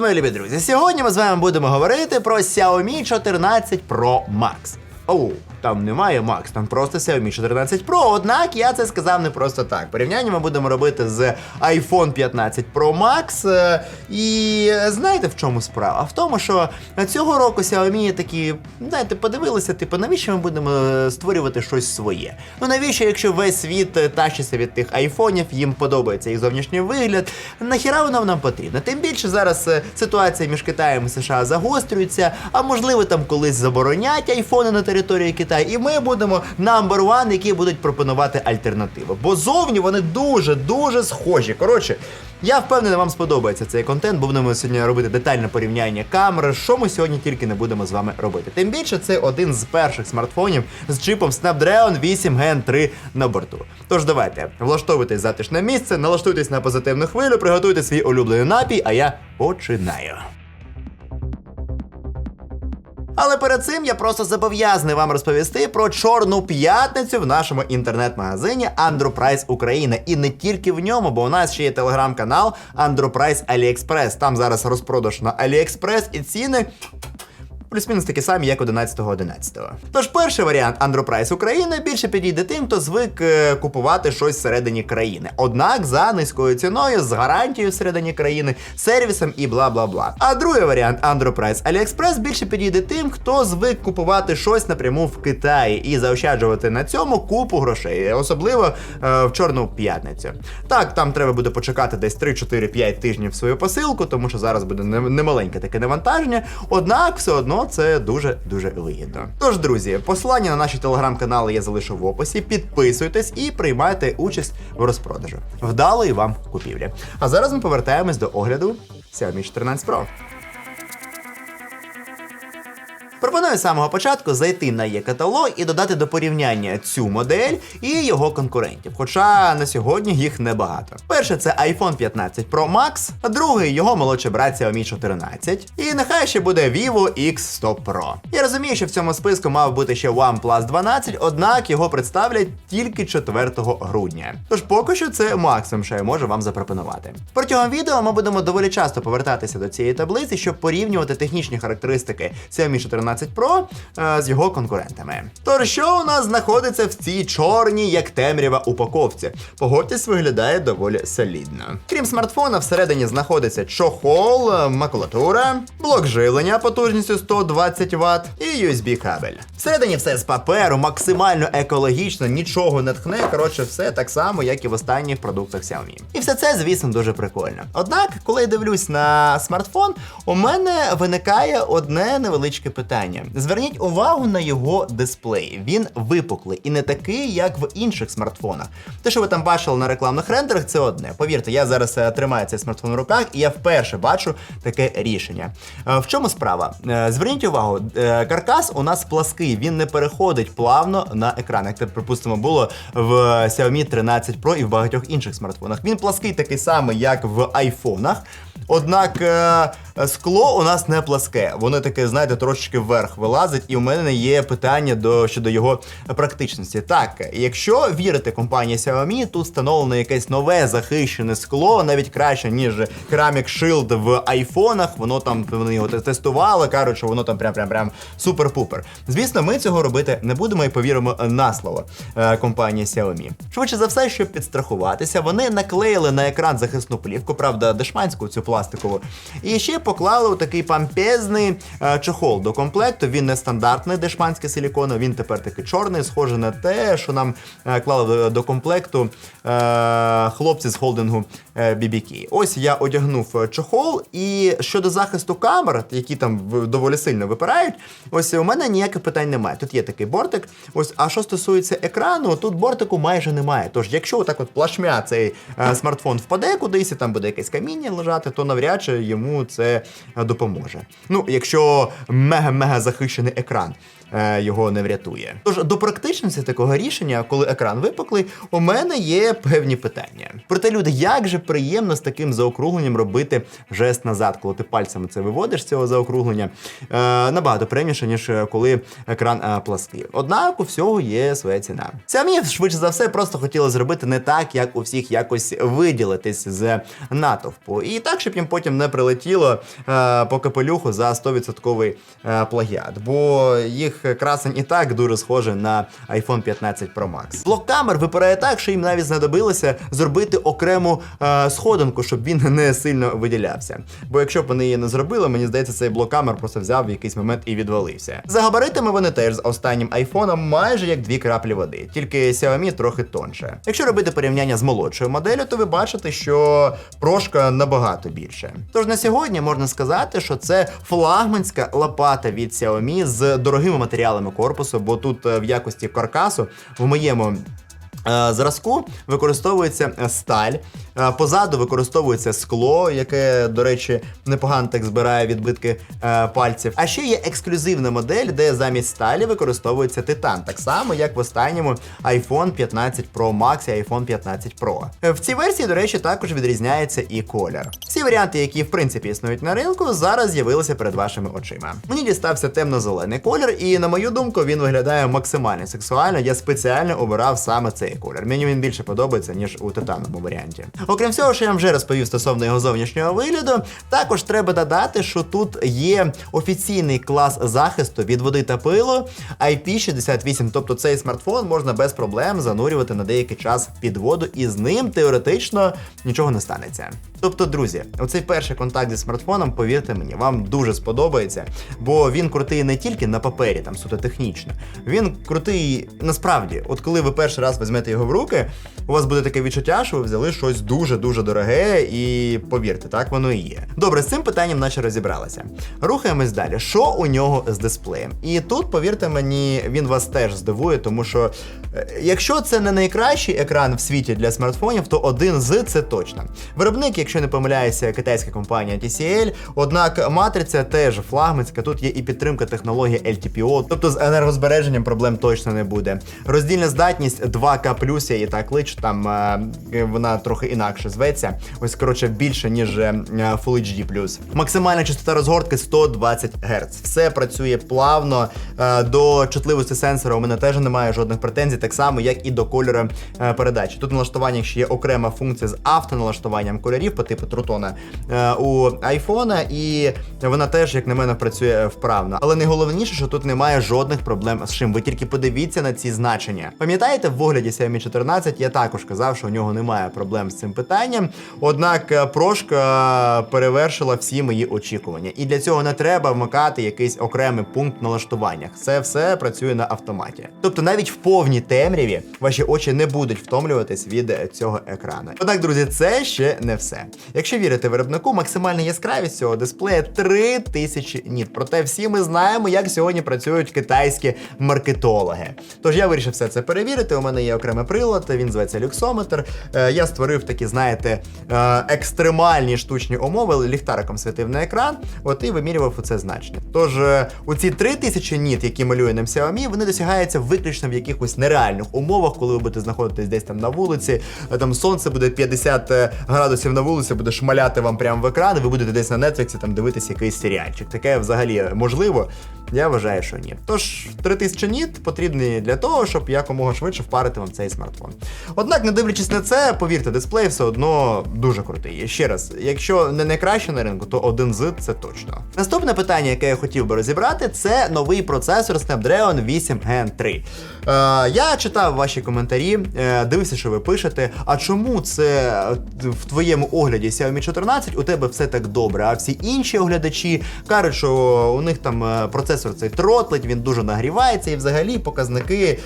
мої любі друзі! Сьогодні ми з вами будемо говорити про Xiaomi 14 Pro Max. Оу, там немає Max, там просто Xiaomi 14 Pro. Однак я це сказав не просто так. Порівняння ми будемо робити з iPhone 15 Pro Max. е, І знаєте в чому справа? В тому, що цього року Xiaomi такі, знаєте, подивилися, типу, навіщо ми будемо е, створювати щось своє? Ну навіщо, якщо весь світ тащиться від тих айфонів, їм подобається їх зовнішній вигляд, нахіра воно нам потрібно? Тим більше зараз е, ситуація між Китаєм і США загострюється, а можливо там колись заборонять айфони на території Китаю, і ми будемо number one, які будуть пропонувати альтернативу. Бо зовні вони дуже дуже схожі. Коротше. Я впевнений, вам сподобається цей контент, бо будемо сьогодні робити детальне порівняння камер, що ми сьогодні тільки не будемо з вами робити. Тим більше це один з перших смартфонів з чипом Snapdragon 8 Gen 3 на борту. Тож давайте влаштовуйтесь затишне місце, налаштуйтесь на позитивну хвилю, приготуйте свій улюблений напій, а я починаю. Але перед цим я просто зобов'язаний вам розповісти про чорну п'ятницю в нашому інтернет-магазині Андропрайс Україна. І не тільки в ньому, бо у нас ще є телеграм-канал Андропрайс Аліекспрес. Там зараз розпродаж на Аліекспрес і ціни. Плюс-мінус такі самі, як 11.11. Тож перший варіант Androprice України більше підійде тим, хто звик е, купувати щось всередині країни. Однак за низькою ціною, з гарантією всередині країни, сервісом і бла бла бла. А другий варіант Androprice AliExpress більше підійде тим, хто звик купувати щось напряму в Китаї і заощаджувати на цьому купу грошей, особливо е, в Чорну п'ятницю. Так, там треба буде почекати десь 3-4-5 тижнів свою посилку, тому що зараз буде немаленьке таке навантаження. Однак все одно це дуже дуже вигідно. Тож, друзі, посилання на наші телеграм-канали я залишу в описі. Підписуйтесь і приймайте участь в розпродажу. Вдалої вам купівлі. А зараз ми повертаємось до огляду Xiaomi 14 Pro. Пропоную з самого початку зайти на є-каталог і додати до порівняння цю модель і його конкурентів. Хоча на сьогодні їх небагато. Перше це iPhone 15 Pro Max, а другий його молодший брат Xiaomi 14. І нехай ще буде Vivo X100 Pro. Я розумію, що в цьому списку мав бути ще OnePlus 12, однак його представлять тільки 4 грудня. Тож поки що це максимум, що я можу вам запропонувати. Протягом відео ми будемо доволі часто повертатися до цієї таблиці, щоб порівнювати технічні характеристики Xiaomi 14 Pro е, з його конкурентами. Тож, що у нас знаходиться в цій чорній, як темрява упаковці? Погодьтесь, виглядає доволі солідно. Крім смартфона, всередині знаходиться чохол, е, макулатура, блок живлення потужністю 120 Вт і USB-кабель. Всередині все з паперу, максимально екологічно, нічого не тхне. Коротше, все так само, як і в останніх продуктах Xiaomi. І все це, звісно, дуже прикольно. Однак, коли я дивлюсь на смартфон, у мене виникає одне невеличке питання. Зверніть увагу на його дисплей. Він випуклий і не такий, як в інших смартфонах. Те, що ви там бачили на рекламних рендерах, це одне. Повірте, я зараз е, тримаю цей смартфон в руках, і я вперше бачу таке рішення. Е, В чому справа? Е, Зверніть увагу, каркас у нас плаский, він не переходить плавно на екран. Як це, припустимо, було в Xiaomi 13 Pro і в багатьох інших смартфонах. Він плаский такий самий, як в айфонах. Однак е, скло у нас не пласке, воно таке, знаєте, трошечки вверх вилазить, і у мене є питання до щодо його практичності. Так, якщо вірити компанії Xiaomi, тут встановлено якесь нове захищене скло, навіть краще, ніж Ceramic Shield в айфонах. Воно там вони його тестували, кажуть, що воно там прям прям прям супер-пупер. Звісно, ми цього робити не будемо і повіримо на слово е, компанії Xiaomi. Швидше за все, щоб підстрахуватися, вони наклеїли на екран захисну плівку, правда, дешманську цю пластикову. І ще поклали такий пампезний е, чохол до комплекту. Він не стандартний дешманський силікон, він тепер такий чорний, схожий на те, що нам е, клали до, комплекту е, хлопці з холдингу BBK. Ось я одягнув чохол, і щодо захисту камер, які там доволі сильно випирають, ось у мене ніяких питань немає. Тут є такий бортик. Ось, а що стосується екрану, тут бортику майже немає. Тож, якщо отак от плашмя цей смартфон впаде кудись, і там буде якесь каміння лежати, то навряд чи йому це е, допоможе. Ну, якщо мега-мега захищений екран. Е, його не врятує. Тож до практичності такого рішення, коли екран випуклий, у мене є певні питання. Проте, люди, як же приємно з таким заокругленням робити жест назад, коли ти пальцями це виводиш цього заокруглення, е, набагато приємніше, ніж е, коли екран плаский. Однак у всього є своя ціна. Xiaomi, швидше за все, просто хотіли зробити не так, як у всіх якось виділитись з натовпу. І так, щоб їм потім не прилетіло по капелюху за 100% е, плагіат. Бо їх красень і так дуже схоже на iPhone 15 Pro Max. Блок камер випирає так, що їм навіть знадобилося зробити окрему е, сходинку, щоб він не сильно виділявся. Бо якщо б вони її не зробили, мені здається, цей блок камер просто взяв в якийсь момент і відвалився. За габаритами вони теж з останнім айфоном майже як дві краплі води, тільки Xiaomi трохи тонше. Якщо робити порівняння з молодшою моделлю, то ви бачите, що прошка набагато більше. Тож на сьогодні можна сказати, що це флагманська лопата від Xiaomi з дорогими матеріалами корпусу, бо тут е, в якості каркасу в моєму Зразку використовується е, сталь, е, позаду використовується скло, яке, до речі, непогано так збирає відбитки е, пальців. А ще є ексклюзивна модель, де замість сталі використовується титан, так само як в останньому iPhone 15 Pro Max і iPhone 15 Pro. Е, В цій версії, до речі, також відрізняється і колір. Всі варіанти, які в принципі існують на ринку, зараз з'явилися перед вашими очима. Мені дістався темно-зелений колір, і на мою думку, він виглядає максимально сексуально. Я спеціально обирав саме цей колір. Мені він більше подобається, ніж у титановому варіанті. Окрім всього, що я вам вже розповів стосовно його зовнішнього вигляду, також треба додати, що тут є офіційний клас захисту від води та пилу IP68, тобто цей смартфон можна без проблем занурювати на деякий час під воду, і з ним теоретично нічого не станеться. Тобто, друзі, оцей перший контакт зі смартфоном, повірте мені, вам дуже сподобається, бо він крутий не тільки на папері, там суто технічно. Він крутий насправді. От коли ви перший раз візьмете його в руки, у вас буде таке відчуття, що ви взяли щось дуже дуже дороге, і повірте, так воно і є. Добре, з цим питанням наче розібралися. Рухаємось далі. Що у нього з дисплеєм? І тут, повірте мені, він вас теж здивує, тому що е, якщо це не найкращий екран в світі для смартфонів, то один з це точно. Виробник, якщо не помиляюся, китайська компанія TCL, однак матриця теж флагманська. Тут є і підтримка технології LTPO, тобто з енергозбереженням проблем точно не буде. Роздільна здатність 2К+, я її так кличу, там е, вона трохи інакше зветься. Ось коротше більше ніж е, Full HD+. Максимальна частота розгортки 120 Гц. Все працює плавно. Е, До чутливості сенсора у мене теж немає жодних претензій, так само як і до кольору передачі. Тут налаштування ще є окрема функція з автоналаштуванням кольорів по типу Трутона у айфона, і вона теж, як на мене, працює вправно. Але найголовніше, що тут немає жодних проблем з чим. Ви тільки подивіться на ці значення. Пам'ятаєте, в огляді Xiaomi 14 я також казав, що у нього немає проблем з цим питанням. Однак е, прошка перевершила всі мої очікування. І для цього не треба вмикати якийсь окремий пункт в налаштуваннях. Це все працює на автоматі. Тобто навіть в повній темряві ваші очі не будуть втомлюватись від е, цього екрану. Однак, друзі, це ще не все. Якщо вірити виробнику, максимальна яскравість цього дисплея 3000 ніт. Проте всі ми знаємо, як сьогодні працюють китайські маркетологи. Тож я вирішив все це перевірити. У мене є окремий прилад, він зветься люксометр. Е, Я створив такі, знаєте, е, екстремальні штучні умови, ліхтариком світив на екран, от і вимірював оце значення. Тож е, у ці 3000 ніт, які малює нам Xiaomi, вони досягаються виключно в якихось нереальних умовах, коли ви будете знаходитись десь там на вулиці, там сонце буде 50 градусів на вулиці, буде шмаляти вам прямо в екран, і ви будете десь на Netflix там дивитися якийсь серіальчик. Таке взагалі можливо. Я вважаю, що ні. Тож 3000 ніт потрібні для того, щоб якомога швидше впарити вам цей смартфон. Однак, не дивлячись на це, повірте, дисплей все одно дуже крутий. Ще раз, якщо не найкраще на ринку, то один з це точно. Наступне питання, яке я хотів би розібрати, це новий процесор Snapdragon 8 Gen 3. Е, я читав ваші коментарі, е, дивився, що ви пишете. А чому це е, в твоєму огляді Xiaomi 14 у тебе все так добре? А всі інші оглядачі кажуть, що у них там процесор цей тротлить, він дуже нагрівається, і взагалі показники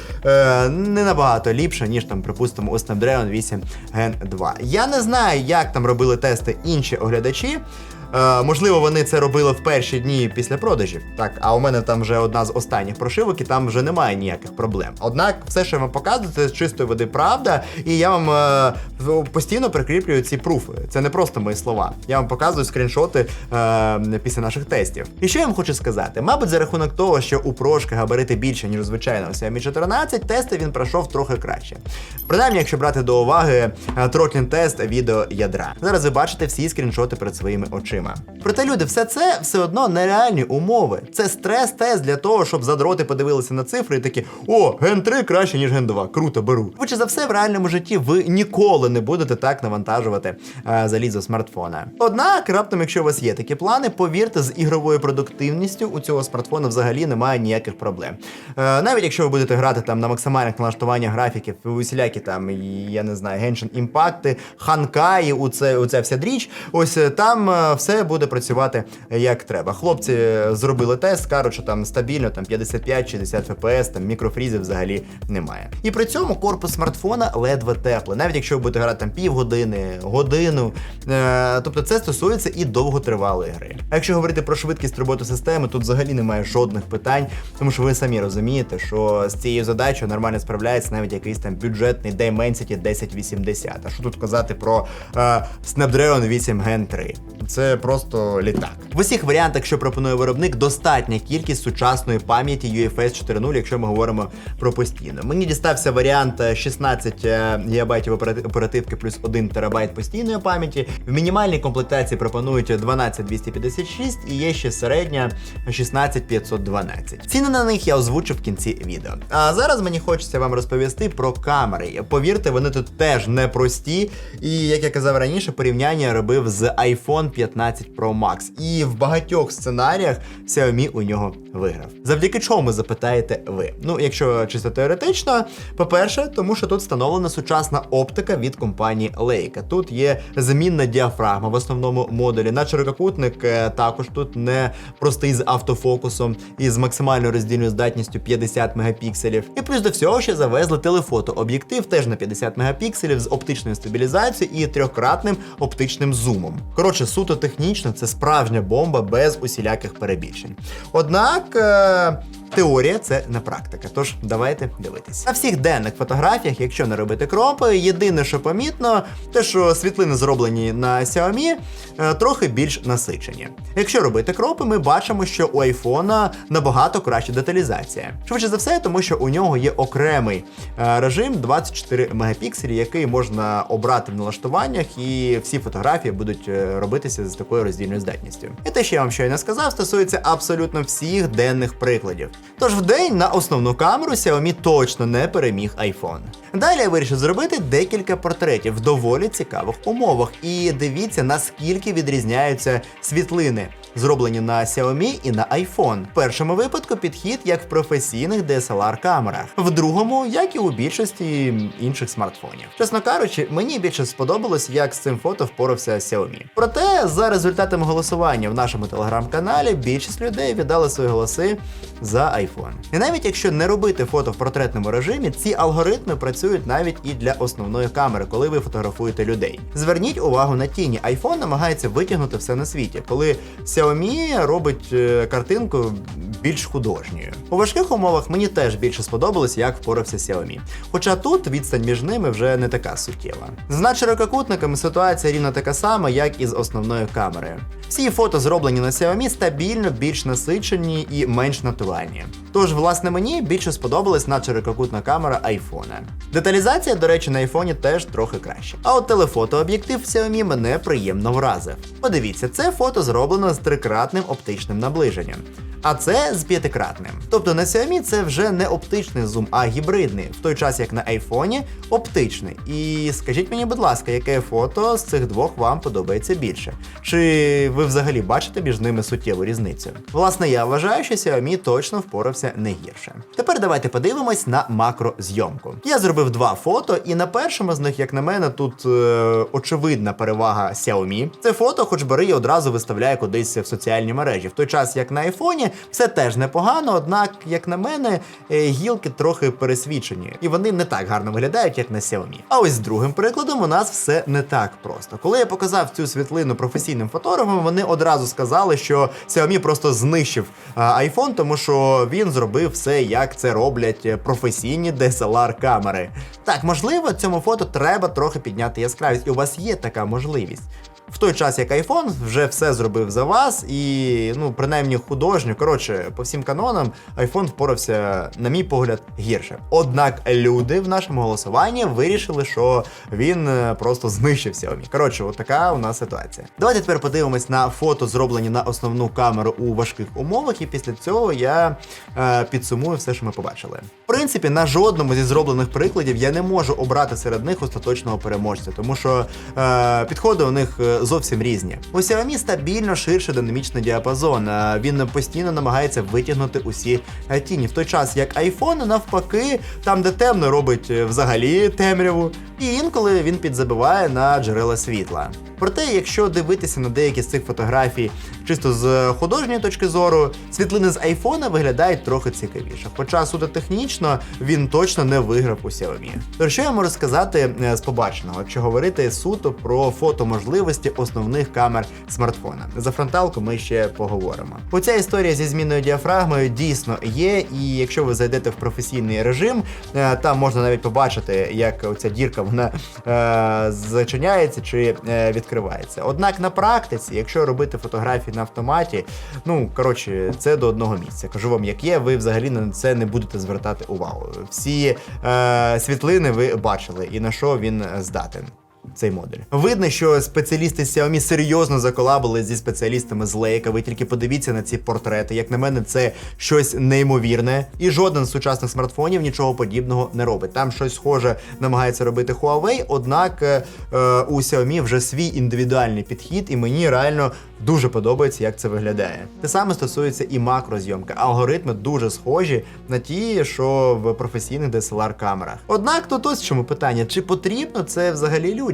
не набагато ліпше, ніж там, припустимо, у Snapdragon 8 Gen 2. Я не знаю, як там робили тести інші оглядачі. Е, можливо, вони це робили в перші дні після продажів. Так, а у мене там вже одна з останніх прошивок, і там вже немає ніяких проблем. Однак, все, що я вам показую, це з чистої води правда, і я вам е, постійно прикріплюю ці пруфи. Це не просто мої слова. Я вам показую скріншоти е, після наших тестів. І що я вам хочу сказати? Мабуть, за рахунок того, що у прошки габарити більше, ніж у звичайного Xiaomi 14, тести він пройшов трохи краще. Принаймні, якщо брати до уваги тротлін тест відеоядра. Зараз ви бачите всі скріншоти перед своїми очима. Проте, люди, все це все одно нереальні умови. Це стрес-тест для того, щоб задроти подивилися на цифри і такі: о, ген 3 краще, ніж ген 2. Круто, беру. Хоче за все, в реальному житті ви ніколи не будете так навантажувати е, залізо смартфона. Однак, раптом, якщо у вас є такі плани, повірте, з ігровою продуктивністю у цього смартфона взагалі немає ніяких проблем. Е, навіть якщо ви будете грати там на максимальних налаштуваннях графіків, усілякі там, я не знаю, Genshin Impact, Ханкаї, у це, у ця вся дріч, ось е, там е, все буде працювати е, як треба. Хлопці е, зробили тест, кажуть, що там стабільно, там 55-60 FPS, там мікрофрізів взагалі немає. І при цьому корпус смартфона ледве теплий, навіть якщо ви будете грати там півгодини, годину. Е, тобто це стосується і довготривалої гри. А якщо говорити про швидкість роботи системи, тут взагалі немає жодних питань, тому що ви самі розумієте, що з цією задачею нормально справляється навіть якийсь там бюджетний Dimensity 1080. А що тут казати про е, Snapdragon 8 Gen 3? Це просто літак. В усіх варіантах, що пропонує виробник, достатня кількість сучасної пам'яті UFS 4.0, якщо ми говоримо про постійно. Мені дістався варіант е, 16 ГБ оперативки плюс 1 ТБ постійної пам'яті. В мінімальній комплектації пропонують 12256 і є ще середня 16512. Ціни на них я озвучу в кінці відео. А зараз мені хочеться вам розповісти про камери. Повірте, вони тут теж непрості. І як я казав раніше, порівняння робив з iPhone 15 Pro Max. І в багатьох сценаріях Xiaomi у нього виграв. Завдяки чому запитаєте ви? Ну, якщо чисто теоретично, по-перше, тому що тут встановлена сучасна оптика від компанії Leica. Тут є замінна діафрагма в основному модулі. На ширококутник е, також тут не простий з автофокусом і з максимальною роздільною здатністю 50 мегапікселів. І плюс до всього ще завезли телефото-об'єктив теж на 50 мегапікселів з оптичною стабілізацією і трьохкратним оптичним зумом. Коротше, суто технічно, це справжня бомба без усіляких перебільшень. Однак. Е- Теорія це не практика, тож давайте дивитись. На всіх денних фотографіях, якщо не робити кропи, єдине, що помітно, те, що світлини зроблені на Xiaomi, е, трохи більш насичені. Якщо робити кропи, ми бачимо, що у айфона набагато краща деталізація. Швидше за все, тому що у нього є окремий е, режим 24 мегапікселі, який можна обрати в налаштуваннях, і всі фотографії будуть е, робитися з такою роздільною здатністю. І те, що я вам щойно сказав, стосується абсолютно всіх денних прикладів. Тож в день на основну камеру Xiaomi точно не переміг iPhone. Далі я вирішив зробити декілька портретів в доволі цікавих умовах. І дивіться, наскільки відрізняються світлини, зроблені на Xiaomi і на iPhone. В першому випадку підхід як в професійних DSLR камерах, в другому, як і у більшості інших смартфонів. Чесно кажучи, мені більше сподобалось, як з цим фото впорався Xiaomi. Проте, за результатами голосування в нашому телеграм-каналі, більшість людей віддали свої голоси за iPhone. І навіть якщо не робити фото в портретному режимі, ці алгоритми працюють навіть і для основної камери, коли ви фотографуєте людей. Зверніть увагу на тіні. iPhone намагається витягнути все на світі, коли Xiaomi робить е, картинку більш художньою. У важких умовах мені теж більше сподобалось, як впорався Xiaomi. Хоча тут відстань між ними вже не така суттєва. З надширококутниками ситуація рівно така сама, як і з основною камерою. Всі фото зроблені на Xiaomi стабільно більш насичені і менш натуральні. Тож, власне, мені більше сподобалась надширококутна камера iPhone. Деталізація, до речі, на iPhone теж трохи краще. А от телефотооб'єктив Xiaomi мене приємно вразив. Подивіться, це фото зроблено з трикратним оптичним наближенням. А це з п'ятикратним. Тобто на Xiaomi це вже не оптичний зум, а гібридний, в той час як на айфоні оптичний. І скажіть мені, будь ласка, яке фото з цих двох вам подобається більше? Чи ви взагалі бачите між ними суттєву різницю? Власне, я вважаю, що Xiaomi точно впорався не гірше. Тепер давайте подивимось на макрозйомку. Я зробив два фото, і на першому з них, як на мене, тут е, очевидна перевага Xiaomi. Це фото, хоч бери одразу виставляє кудись в соціальні мережі. В той час, як на айфоні, все теж непогано, однак, як на мене, е, гілки трохи пересвічені, і вони не так гарно виглядають, як на Xiaomi. А ось з другим прикладом у нас все не так просто. Коли я показав цю світлину професійним фотографам, вони одразу сказали, що Xiaomi просто знищив iPhone, тому що він зробив все, як це роблять е, професійні DSLR камери. Так, можливо, цьому фото треба трохи підняти яскравість, і у вас є така можливість. В той час, як iPhone вже все зробив за вас, і ну, принаймні художньо, коротше, по всім канонам, iPhone впорався, на мій погляд, гірше. Однак люди в нашому голосуванні вирішили, що він е, просто знищив Xiaomi. Коротше, от така у нас ситуація. Давайте тепер подивимось на фото, зроблені на основну камеру у важких умовах, і після цього я е, підсумую все, що ми побачили. В принципі, на жодному зі зроблених прикладів я не можу обрати серед них остаточного переможця, тому що е, підходи у них е, зовсім різні. У Xiaomi стабільно ширший динамічний діапазон. Він постійно намагається витягнути усі е, тіні. В той час як iPhone, навпаки, там, де темно, робить е, взагалі темряву, і інколи він підзабиває на джерела світла. Проте, якщо дивитися на деякі з цих фотографій чисто з художньої точки зору, світлини з айфона виглядають трохи цікавіше. Хоча суто технічно він точно не виграв у Xiaomi. Тож що я можу сказати е, з побаченого, якщо говорити суто про фотоможливості основних камер смартфона. За фронталку ми ще поговоримо. Оця історія зі зміною діафрагмою дійсно є, і якщо ви зайдете в професійний режим, е, там можна навіть побачити, як оця дірка вона е, зачиняється чи е, відкривається. Однак на практиці, якщо робити фотографії на автоматі, ну коротше, це до одного місця. Кажу вам, як є, ви взагалі на це не будете звертати увагу. Всі е, світлини ви бачили і на що він здатен. Цей модуль. Видно, що спеціалісти Xiaomi серйозно заколабили зі спеціалістами з Leica. Ви тільки подивіться на ці портрети. Як на мене, це щось неймовірне. І жоден з сучасних смартфонів нічого подібного не робить. Там щось схоже намагається робити Huawei, однак е, у Xiaomi вже свій індивідуальний підхід, і мені реально дуже подобається, як це виглядає. Те саме стосується і макрозйомки. Алгоритми дуже схожі на ті, що в професійних DSLR камерах. Однак тут ось чому питання: чи потрібно це взагалі людям?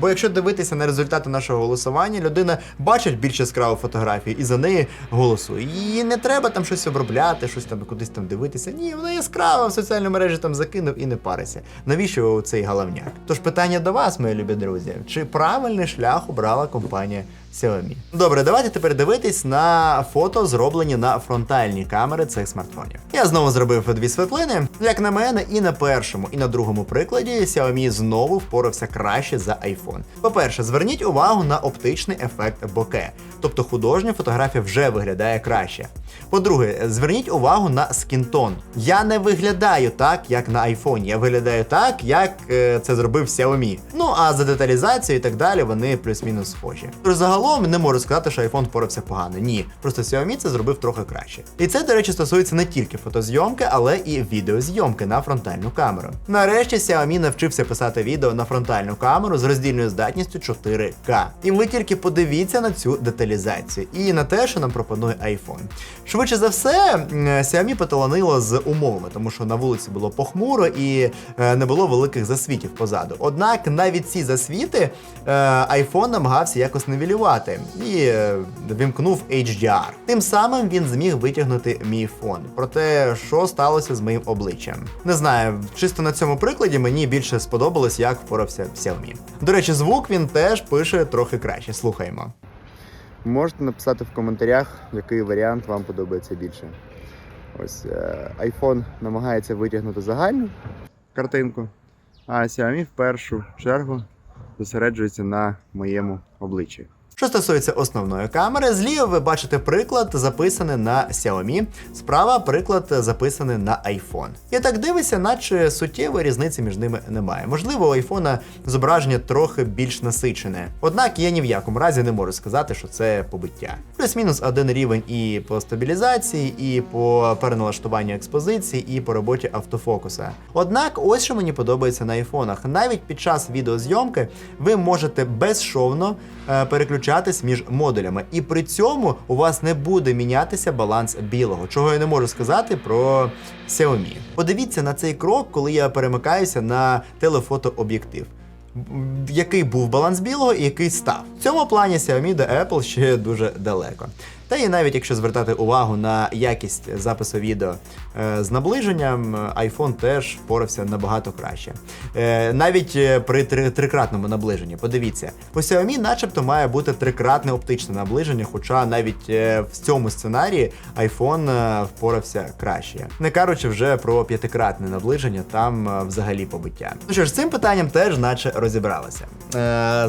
Бо якщо дивитися на результати нашого голосування, людина бачить більш яскраву фотографію і за неї голосує. Її не треба там щось обробляти, щось там кудись там дивитися. Ні, вона яскрава в соціальну мережі там закинув і не парися. Навіщо цей головняк? Тож питання до вас, мої любі друзі: чи правильний шлях обрала компанія? Xiaomi. Добре, давайте тепер дивитись на фото, зроблені на фронтальні камери цих смартфонів. Я знову зробив дві світлини. Як на мене, і на першому, і на другому прикладі Xiaomi знову впорався краще за iPhone. По-перше, зверніть увагу на оптичний ефект боке, тобто художня фотографія вже виглядає краще. По-друге, зверніть увагу на скінтон. Я не виглядаю так, як на iPhone, я виглядаю так, як е, це зробив Xiaomi. Ну а за деталізацією і так далі вони плюс-мінус схожі. Тож загалом не можу сказати, що iPhone впорався погано. Ні, просто Xiaomi це зробив трохи краще. І це, до речі, стосується не тільки фотозйомки, але і відеозйомки на фронтальну камеру. Нарешті Xiaomi навчився писати відео на фронтальну камеру з роздільною здатністю 4К. І ви тільки подивіться на цю деталізацію і на те, що нам пропонує iPhone. Швидше за все, Xiaomi поталанило з умовами, тому що на вулиці було похмуро і е, не було великих засвітів позаду. Однак навіть ці засвіти е, iPhone намагався якось нивелювати і е, вімкнув HDR. Тим самим він зміг витягнути мій фон. Проте, що сталося з моїм обличчям? Не знаю, чисто на цьому прикладі мені більше сподобалось, як впорався Xiaomi. До речі, звук він теж пише трохи краще. Слухаймо. Можете написати в коментарях, який варіант вам подобається більше. Ось е, iPhone намагається витягнути загальну картинку, а Xiaomi в першу чергу зосереджується на моєму обличчі. Що стосується основної камери, зліва ви бачите приклад, записаний на Xiaomi, справа приклад записаний на iPhone. І так дивишся, наче суттєвої різниці між ними немає. Можливо, у iPhone зображення трохи більш насичене. Однак я ні в якому разі не можу сказати, що це побиття. Плюс-мінус один рівень і по стабілізації, і по переналаштуванню експозиції, і по роботі автофокуса. Однак, ось що мені подобається на айфонах. Навіть під час відеозйомки ви можете безшовно е, переключити переключатись між модулями. І при цьому у вас не буде мінятися баланс білого, чого я не можу сказати про Xiaomi. Подивіться на цей крок, коли я перемикаюся на телефотооб'єктив. Який був баланс білого і який став. В цьому плані Xiaomi до Apple ще дуже далеко. Та і навіть якщо звертати увагу на якість запису відео е, з наближенням, е, iPhone теж впорався набагато краще. Е, навіть при трикратному наближенні. Подивіться, у Xiaomi начебто має бути трикратне оптичне наближення, хоча навіть в цьому сценарії iPhone впорався краще. Не кажучи вже про п'ятикратне наближення, там взагалі побиття. Ну що ж, з цим питанням теж наче розібралися.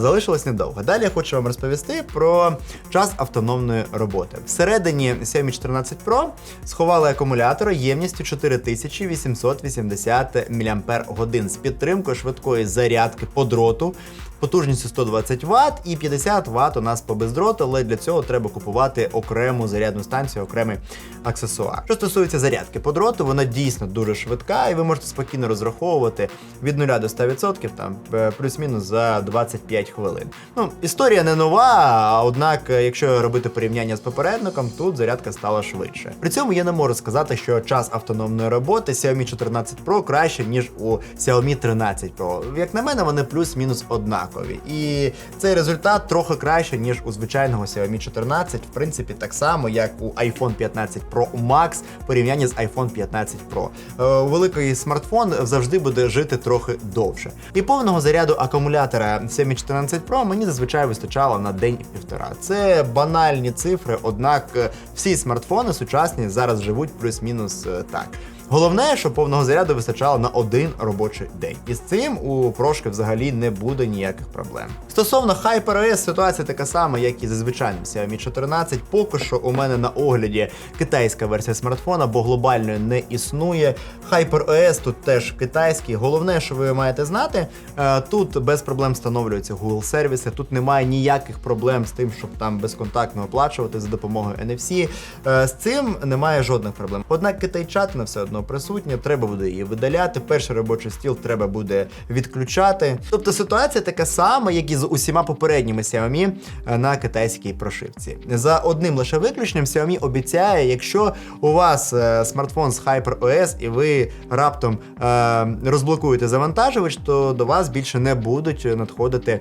Залишилось недовго. Далі я хочу вам розповісти про час автономної роботи. Всередині Xiaomi 14 Pro сховали акумулятор ємністю 4880 мАч з підтримкою швидкої зарядки по дроту. Потужністю 120 Вт і 50 Вт у нас по бездроту, але для цього треба купувати окрему зарядну станцію, окремий аксесуар. Що стосується зарядки по дроту, вона дійсно дуже швидка, і ви можете спокійно розраховувати від 0 до 100%, там е, плюс-мінус за 25 хвилин. Ну, історія не нова, однак, е, якщо робити порівняння з попередником, тут зарядка стала швидше. При цьому я не можу сказати, що час автономної роботи Xiaomi 14 Pro краще, ніж у Xiaomi 13 Pro. Як на мене, вони плюс-мінус однакові. І цей результат трохи краще, ніж у звичайного Xiaomi 14, в принципі, так само, як у iPhone 15 Pro Max в порівнянні з iPhone 15 Pro. Е, великий смартфон завжди буде жити трохи довше. І повного заряду акумулятора Xiaomi 14 Pro мені зазвичай вистачало на день і півтора. Це банальні цифри, однак всі смартфони сучасні зараз живуть плюс-мінус е, так. Головне, щоб повного заряду вистачало на один робочий день. І з цим у прошки взагалі не буде ніяких проблем. Стосовно HyperOS, ситуація така сама, як і зі звичайним Xiaomi 14. Поки що у мене на огляді китайська версія смартфона, бо глобальної не існує. HyperOS тут теж китайський. Головне, що ви маєте знати, е, тут без проблем встановлюються Google сервіси. Тут немає ніяких проблем з тим, щоб там безконтактно оплачувати за допомогою NFC. Е, З цим немає жодних проблем. Однак китайчатина все одно присутня, треба буде її видаляти. Перший робочий стіл треба буде відключати. Тобто ситуація така сама, як і з усіма попередніми Xiaomi е, на китайській прошивці. За одним лише виключенням Xiaomi обіцяє, якщо у вас е, смартфон з HyperOS і ви раптом е, розблокуєте завантажувач, то до вас більше не будуть надходити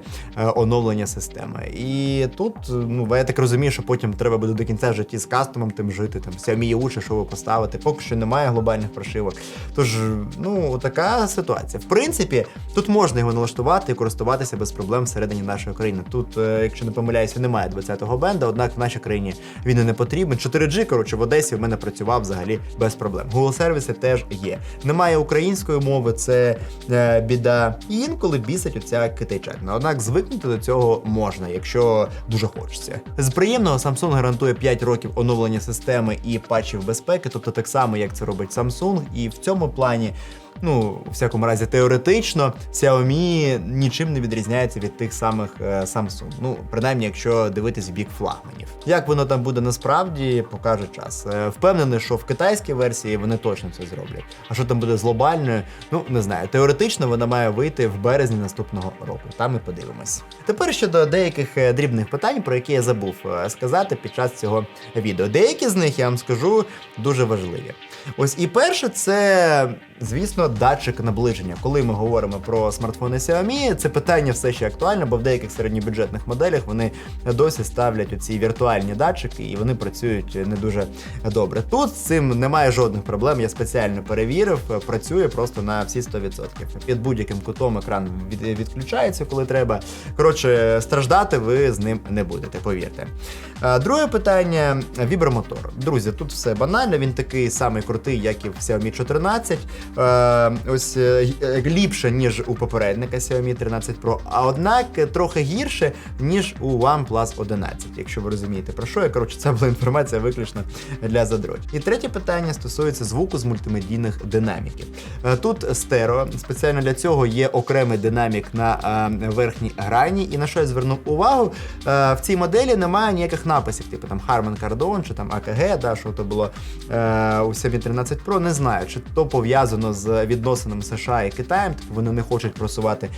оновлення системи. І тут, ну я так розумію, що потім треба буде до кінця житті з кастомом тим жити. Там Xiaomi Uchi, що ви поставити. Поки що немає глобальних прошивок. Тож, ну така ситуація. В принципі, тут можна його налаштувати і користуватися без проблем всередині нашої країни. Тут, е, якщо не помиляюся, немає 20-го бенда, однак в нашій країні він і не потрібен. 4G, коротше, в Одесі в мене працював взагалі без проблем. Google сервіси теж є. Немає української мови, це е, біда. І інколи бісить оця китайчатина. Однак звикнути до цього можна, якщо дуже хочеться. З приємного Samsung гарантує 5 років оновлення системи і патчів безпеки, тобто так само, як це робить Samsung, і в цьому плані. Ну, у всякому разі, теоретично, Xiaomi нічим не відрізняється від тих самих е, Samsung. Ну, принаймні, якщо дивитись бік флагманів. Як воно там буде насправді, покаже час. Е, впевнений, що в китайській версії вони точно це зроблять. А що там буде з глобальною, ну не знаю. Теоретично вона має вийти в березні наступного року. Там і подивимось. Тепер щодо деяких е, дрібних питань, про які я забув сказати під час цього відео. Деякі з них я вам скажу дуже важливі. Ось і перше, це, звісно, датчик наближення. Коли ми говоримо про смартфони Xiaomi, це питання все ще актуальне, бо в деяких середньобюджетних моделях вони досі ставлять оці віртуальні датчики, і вони працюють не дуже добре. Тут з цим немає жодних проблем. Я спеціально перевірив, працює просто на всі 100%. Під будь-яким кутом екран відключається, коли треба. Коротше, страждати ви з ним не будете, повірте. Е, Друге питання вібромотор. Друзі, тут все банально, він такий самий крутий, як і в Xiaomi 14. Е, ось е, ліпше, ніж у попередника Xiaomi 13 Pro, а однак е, трохи гірше, ніж у OnePlus 11, якщо ви розумієте про що я. Коротше, це була інформація виключно для задротів. І третє питання стосується звуку з мультимедійних динаміків. Е, Тут стерео, спеціально для цього є окремий динамік на е, верхній грані. І на що я звернув увагу, е, в цій моделі немає ніяких написів, типу там Harman Kardon чи там AKG, да, що то було е, у Xiaomi 13 Pro. Не знаю, чи то пов'язано з з відносинами США і Китаєм. Тобто вони не хочуть просувати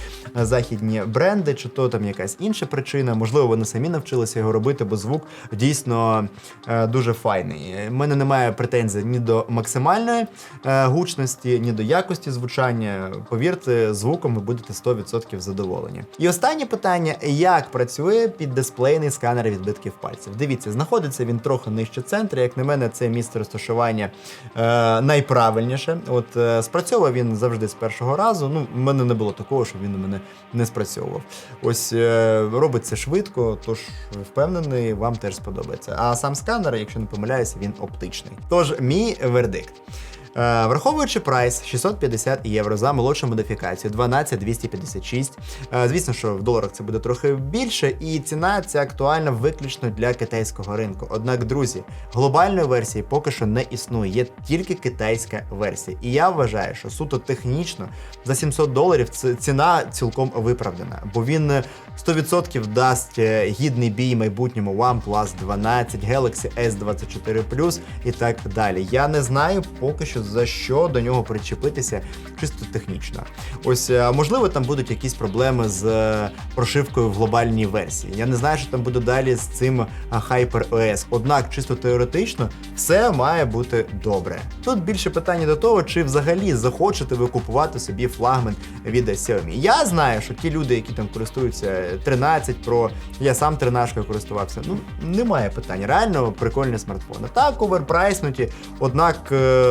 е, західні бренди, чи то там якась інша причина. Можливо, вони самі навчилися його робити, бо звук дійсно е, дуже файний. У мене немає претензій ні до максимальної е, гучності, ні до якості звучання. Повірте, звуком ви будете 100% задоволені. І останнє питання: як працює піддисплейний сканер відбитків пальців? Дивіться, знаходиться він трохи нижче центру. Як на мене, це місце розташування е, найправильніше. От е, спрацьовував він завжди з першого разу. Ну, в мене не було такого, щоб він у мене не спрацьовував. Ось е, робить це швидко, тож впевнений, вам теж сподобається. А сам сканер, якщо не помиляюся, він оптичний. Тож, мій вердикт. Е, Враховуючи прайс 650 євро за молодшу модифікацію 12256. Е, Звісно, що в доларах це буде трохи більше, і ціна ця актуальна виключно для китайського ринку. Однак, друзі, глобальної версії поки що не існує, є тільки китайська версія. І я вважаю, що суто технічно за 700 доларів ціна цілком виправдана, бо він е, 100% дасть е, гідний бій майбутньому OnePlus 12, Galaxy S24 і так далі. Я не знаю поки що за що до нього причепитися чисто технічно. Ось е, можливо, там будуть якісь проблеми з е, прошивкою в глобальній версії. Я не знаю, що там буде далі з цим е, HyperOS. Однак, чисто теоретично, все має бути добре. Тут більше питання до того, чи взагалі захочете ви купувати собі флагман від Xiaomi. Я знаю, що ті люди, які там користуються 13 Pro, я сам 13 користувався. Ну немає питань. Реально прикольні смартфони. Так, оверпрайснуті, однак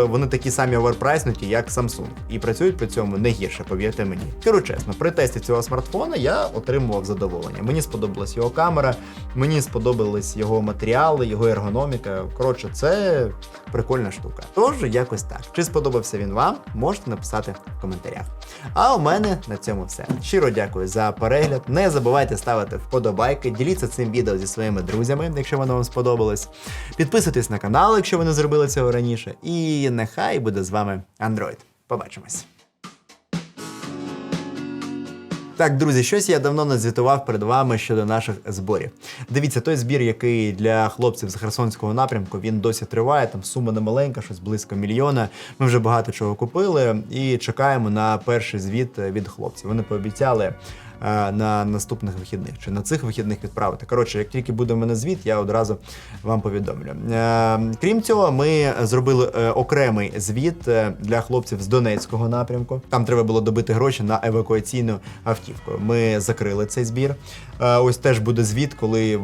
вони такі самі оверпрайснуті, як Samsung, і працюють при цьому не гірше, повірте мені. Кажу чесно, при тесті цього смартфона я отримував задоволення. Мені сподобалась його камера, мені сподобались його матеріали, його ергономіка. Коротше, це прикольна штука. Тож якось так. Чи сподобався він вам? Можете написати в коментарях. А у мене на цьому все. Щиро дякую за перегляд. Не забувайте ставити вподобайки, діліться цим відео зі своїми друзями, якщо воно вам сподобалось. Підписуйтесь на канал, якщо ви не зробили цього раніше. І нехай буде з вами Android. Побачимось. Так, друзі, щось я давно не звітував перед вами щодо наших зборів. Дивіться, той збір, який для хлопців з Херсонського напрямку, він досі триває. Там сума немаленька, щось близько мільйона. Ми вже багато чого купили і чекаємо на перший звіт від хлопців. Вони пообіцяли на наступних вихідних чи на цих вихідних відправити. Коротше, як тільки буде в мене звіт, я одразу вам повідомлю. Е, Крім цього, ми зробили е, окремий звіт е, для хлопців з Донецького напрямку. Там треба було добити гроші на евакуаційну автівку. Ми закрили цей збір. Е, Ось теж буде звіт, коли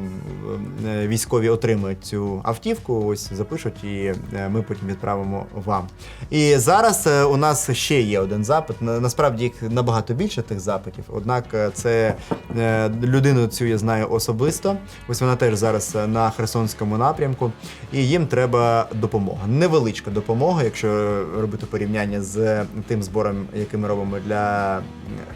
е, військові отримують цю автівку. Ось запишуть, і е, ми потім відправимо вам. І зараз е, у нас ще є один запит. Насправді їх набагато більше тих запитів. Однак е, це е, людину цю я знаю особисто. Ось вона теж зараз е, на Херсонському напрямку, і їм треба допомога. Невеличка допомога, якщо робити порівняння з тим збором, який ми робимо для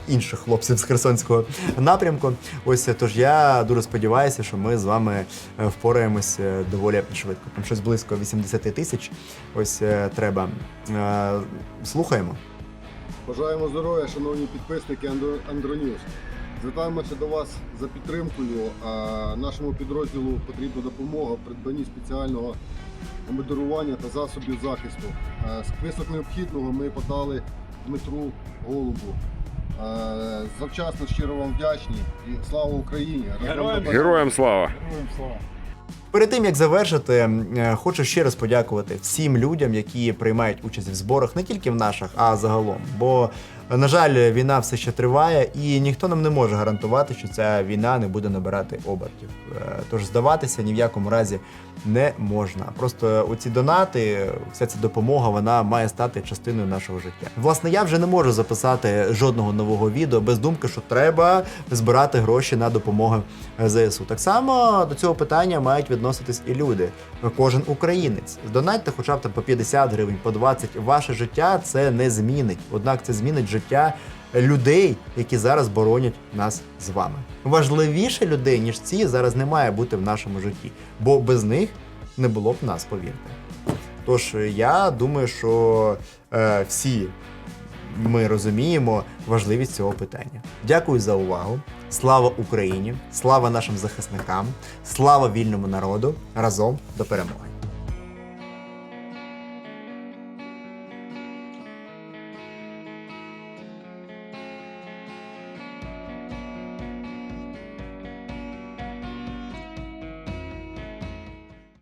інших хлопців з Херсонського напрямку. Ось е, тож я дуже сподіваюся, що ми з вами впораємось доволі швидко. Там щось близько 80 тисяч. Ось треба. Слухаємо. Бажаємо здоров'я, шановні підписники Андро- Андронюс. Звертаємося до вас за підтримкою. Нашому підрозділу потрібна допомога в придбанні спеціального обмундирування та засобів захисту. Список необхідного ми подали Дмитру Голубу. Завчасно щиро вам вдячні і слава Україні! Героям перемоги! Героям слава! Перед тим як завершити, е, хочу ще раз подякувати всім людям, які приймають участь в зборах не тільки в наших, а загалом. Бо, на жаль, війна все ще триває, і ніхто нам не може гарантувати, що ця війна не буде набирати обертів. Е, Тож здаватися ні в якому разі не можна. Просто оці донати, вся ця допомога, вона має стати частиною нашого життя. Власне, я вже не можу записати жодного нового відео без думки, що треба збирати гроші на допомогу е, ЗСУ. Так само до цього питання мають відноситись і люди. Кожен українець. Здонатьте хоча б там по 50 гривень, по 20. Ваше життя це не змінить. Однак це змінить життя людей, які зараз боронять нас з вами. Важливіше людей, ніж ці, зараз не має бути в нашому житті, бо без них не було б нас, повірте. Тож е, я думаю, що е, всі ми розуміємо важливість цього питання. Дякую за увагу. Слава Україні! Слава нашим захисникам! Слава вільному народу! Разом до перемоги!